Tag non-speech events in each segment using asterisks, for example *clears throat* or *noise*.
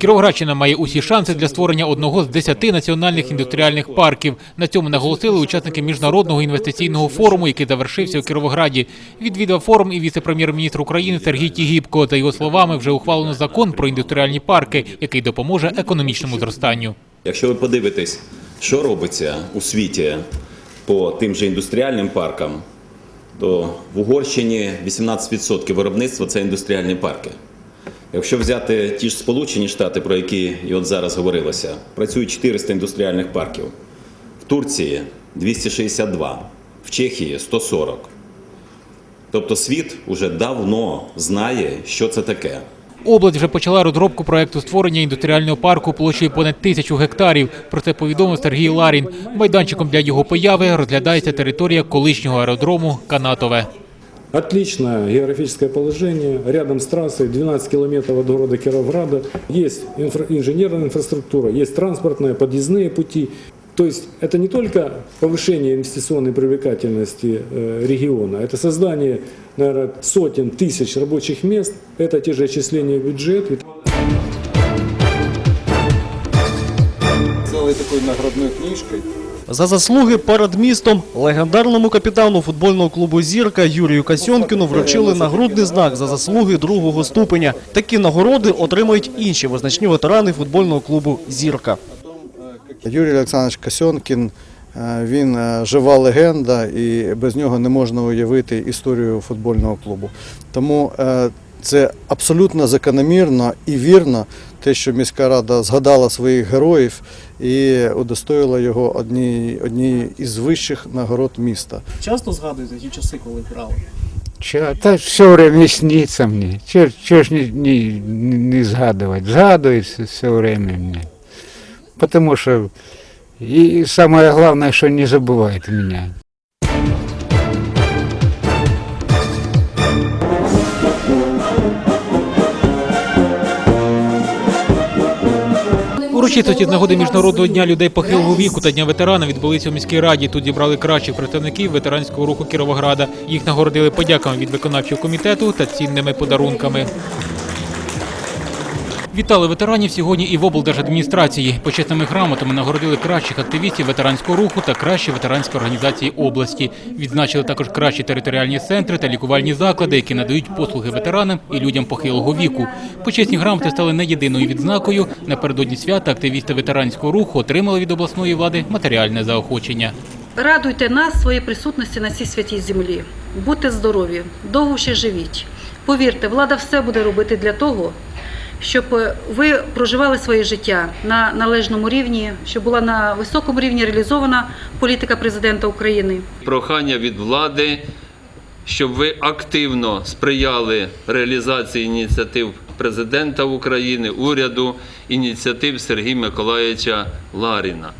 Кіровоградщина має усі шанси для створення одного з десяти національних індустріальних парків. На цьому наголосили учасники міжнародного інвестиційного форуму, який завершився у Кіровограді. Відвідав форум і віце-прем'єр-міністр України Сергій Тігіпко. За його словами, вже ухвалено закон про індустріальні парки, який допоможе економічному зростанню. Якщо ви подивитесь, що робиться у світі по тим же індустріальним паркам, то в Угорщині 18% виробництва це індустріальні парки. Якщо взяти ті ж Сполучені Штати, про які і от зараз говорилося, працюють 400 індустріальних парків. В Турції 262, в Чехії 140. Тобто світ уже давно знає, що це таке. Область вже почала розробку проекту створення індустріального парку площею понад тисячу гектарів. Про це повідомив Сергій Ларін. Майданчиком для його появи розглядається територія колишнього аеродрому Канатове. Отличное географическое положение, рядом с трассой, 12 километров от города Кировграда. Есть инфра- инженерная инфраструктура, есть транспортные, подъездные пути. То есть это не только повышение инвестиционной привлекательности э, региона, это создание, наверное, сотен тысяч рабочих мест, это те же отчисления в бюджет. целой такой наградной книжкой. За заслуги перед містом легендарному капітану футбольного клубу Зірка Юрію Касьонкіну вручили нагрудний знак за заслуги другого ступеня. Такі нагороди отримають інші визначні ветерани футбольного клубу Зірка. Юрій Олександрович Касьонкін, е, він е, жива легенда, і без нього не можна уявити історію футбольного клубу. Тому е, це абсолютно закономірно і вірно, те, що міська рада згадала своїх героїв і удостоїла його однієї однієї із вищих нагород міста. Часто згадуєте ті часи, коли грали? Чё, та все время снится мне. Чё, чё ж не, не, не згадывать? Згадывается все время мне. Потому что и самое главное, что не забывает меня. Урочистості з нагоди міжнародного дня людей похилого віку та дня ветерана відбулися у міській раді. Тут зібрали кращих представників ветеранського руху Кіровограда. Їх нагородили подяками від виконавчого комітету та цінними подарунками. Вітали ветеранів сьогодні і в облдержадміністрації. Почесними грамотами нагородили кращих активістів ветеранського руху та кращі ветеранські організації області. Відзначили також кращі територіальні центри та лікувальні заклади, які надають послуги ветеранам і людям похилого віку. Почесні грамоти стали не єдиною відзнакою. Напередодні свята активісти ветеранського руху отримали від обласної влади матеріальне заохочення. Радуйте нас своєю присутності на цій святій землі. Будьте здорові, довго ще живіть. Повірте, влада все буде робити для того, щоб ви проживали своє життя на належному рівні, щоб була на високому рівні реалізована політика президента України. прохання від влади, щоб ви активно сприяли реалізації ініціатив президента України, уряду, ініціатив Сергія Миколаївича Ларіна.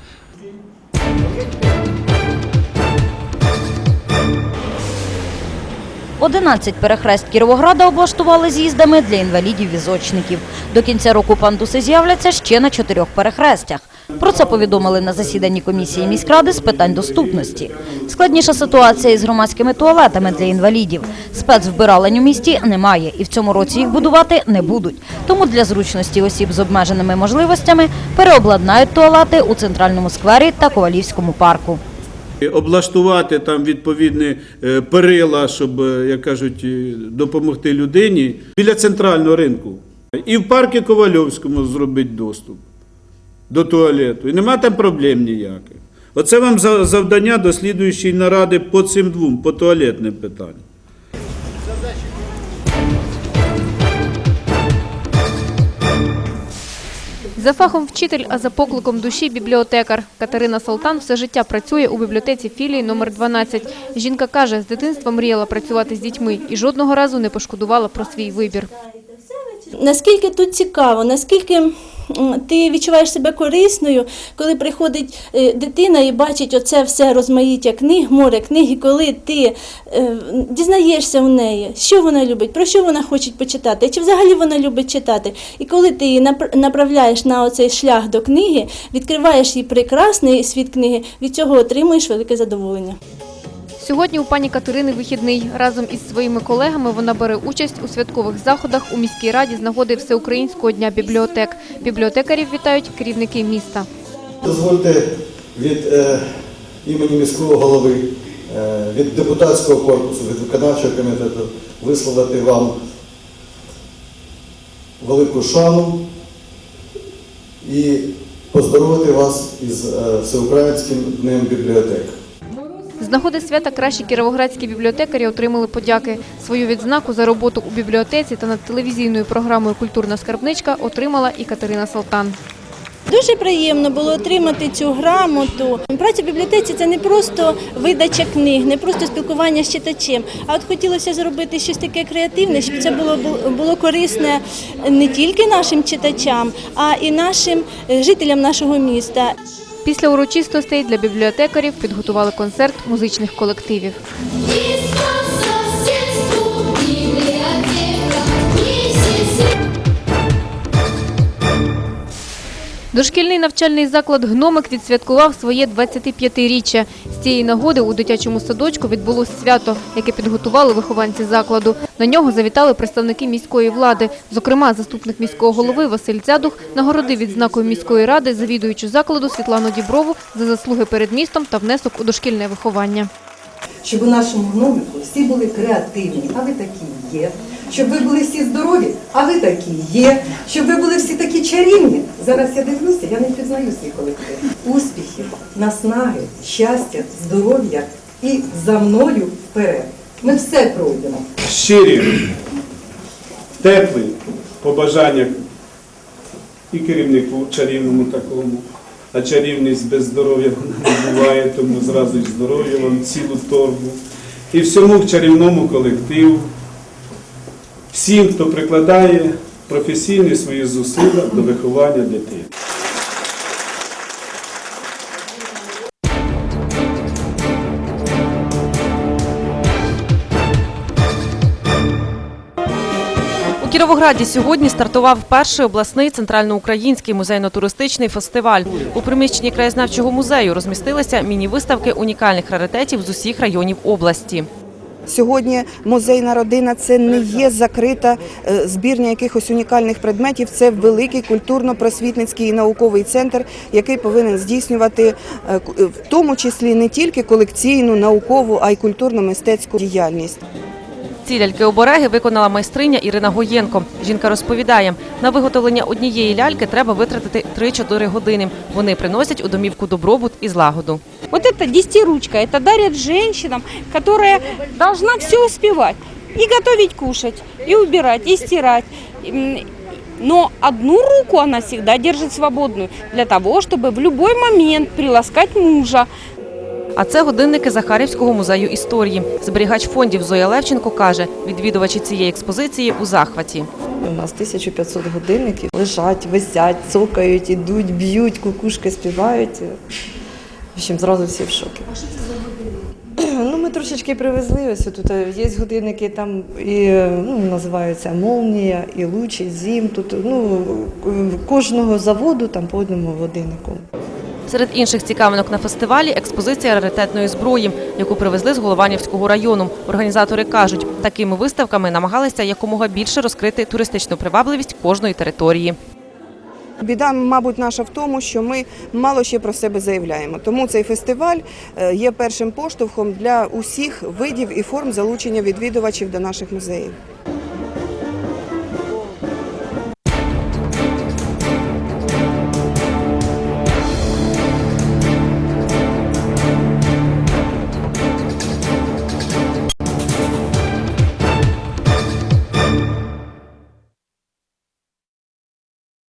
Одинадцять перехрест Кіровограда облаштували з'їздами для інвалідів-візочників. До кінця року пандуси з'являться ще на чотирьох перехрестях. Про це повідомили на засіданні комісії міськради з питань доступності. Складніша ситуація із громадськими туалетами для інвалідів. Спецвбиралень у місті немає і в цьому році їх будувати не будуть. Тому для зручності осіб з обмеженими можливостями переобладнають туалети у центральному сквері та Ковалівському парку. Облаштувати там відповідні е, перила, щоб, е, як кажуть, е, допомогти людині біля центрального ринку. І в парку Ковальовському зробити доступ до туалету. І нема там проблем ніяких. Оце вам за- завдання до слідуючої наради по цим двом, по туалетним питанням. За фахом вчитель, а за покликом душі бібліотекар. Катерина Салтан все життя працює у бібліотеці філії номер 12. Жінка каже, з дитинства мріяла працювати з дітьми і жодного разу не пошкодувала про свій вибір. Наскільки тут цікаво, наскільки ти відчуваєш себе корисною, коли приходить е, дитина і бачить оце все розмаїття книг, море книг, і коли ти е, дізнаєшся у неї, що вона любить, про що вона хоче почитати, чи взагалі вона любить читати. І коли ти її направляєш на оцей шлях до книги, відкриваєш їй прекрасний світ книги, від цього отримуєш велике задоволення. Сьогодні у пані Катерини вихідний. Разом із своїми колегами вона бере участь у святкових заходах у міській раді з нагоди Всеукраїнського дня бібліотек. Бібліотекарів вітають керівники міста. Дозвольте від е, імені міського голови, е, від депутатського корпусу, від виконавчого комітету висловити вам велику шану і поздоровити вас із е, Всеукраїнським днем бібліотек. З нагоди свята кращі кіровоградські бібліотекарі отримали подяки. Свою відзнаку за роботу у бібліотеці та над телевізійною програмою Культурна скарбничка отримала і Катерина Салтан. Дуже приємно було отримати цю грамоту. Праця в бібліотеці це не просто видача книг, не просто спілкування з читачем. А от хотілося зробити щось таке креативне, щоб це було було корисне не тільки нашим читачам, а і нашим е, жителям нашого міста. Після урочистостей для бібліотекарів підготували концерт музичних колективів. Дошкільний навчальний заклад «Гномик» відсвяткував своє 25-річчя. З цієї нагоди у дитячому садочку відбулось свято, яке підготували вихованці закладу. На нього завітали представники міської влади. Зокрема, заступник міського голови Василь Дзядух нагородив відзнакою міської ради завідуючу закладу Світлану Діброву за заслуги перед містом та внесок у дошкільне виховання. Щоб у нашому гномику всі були креативні, а ви такі є. Щоб ви були всі здорові, а ви такі є. Щоб ви були всі такі чарівні. Зараз я дивлюся, я не пізнаю свій колектив. Успіхів, наснаги, щастя, здоров'я і за мною вперед. Ми все пройдемо. щирі, теплі побажання і керівнику чарівному такому. А чарівність без здоров'я вона не буває, тому зразу й здоров'я вам цілу торбу. І всьому чарівному колективу, всім, хто прикладає професійні свої зусилля до виховання дитини. Кіровограді сьогодні стартував перший обласний центральноукраїнський музейно-туристичний фестиваль. У приміщенні краєзнавчого музею розмістилися міні-виставки унікальних раритетів з усіх районів області. Сьогодні музейна родина це не є закрита е, збірня якихось унікальних предметів. Це великий культурно-просвітницький і науковий центр, який повинен здійснювати е, в тому числі не тільки колекційну, наукову, а й культурно-мистецьку діяльність. Ці ляльки-обереги виконала майстриня Ірина Гоєнко. Жінка розповідає, на виготовлення однієї ляльки треба витратити 3-4 години. Вони приносять у домівку добробут і злагоду. Вот это десятиручка, это дарят женщинам, которая должна все успевать. И готовить, кушать, и убирать, и стирать. М, Но одну руку она всегда держит свободную для того, чтобы в любой момент приласкать мужа. а це годинники Захарівського музею історії. Зберігач фондів Зоя Левченко каже, відвідувачі цієї експозиції у захваті. У нас 1500 годинників лежать, висять, цокають, ідуть, б'ють, кукушки співають. В общем, зразу всі в шокі. *clears throat* Ну, ми трошечки привезли. Ось тут є годинники, там і ну, називаються Молнія, і Луч, і Зім. Тут ну, кожного заводу там по одному годиннику. Серед інших цікавинок на фестивалі експозиція раритетної зброї, яку привезли з Голованівського району. Організатори кажуть, такими виставками намагалися якомога більше розкрити туристичну привабливість кожної території. Біда, мабуть, наша в тому, що ми мало ще про себе заявляємо. Тому цей фестиваль е, є першим поштовхом для усіх видів і форм залучення відвідувачів до наших музеїв.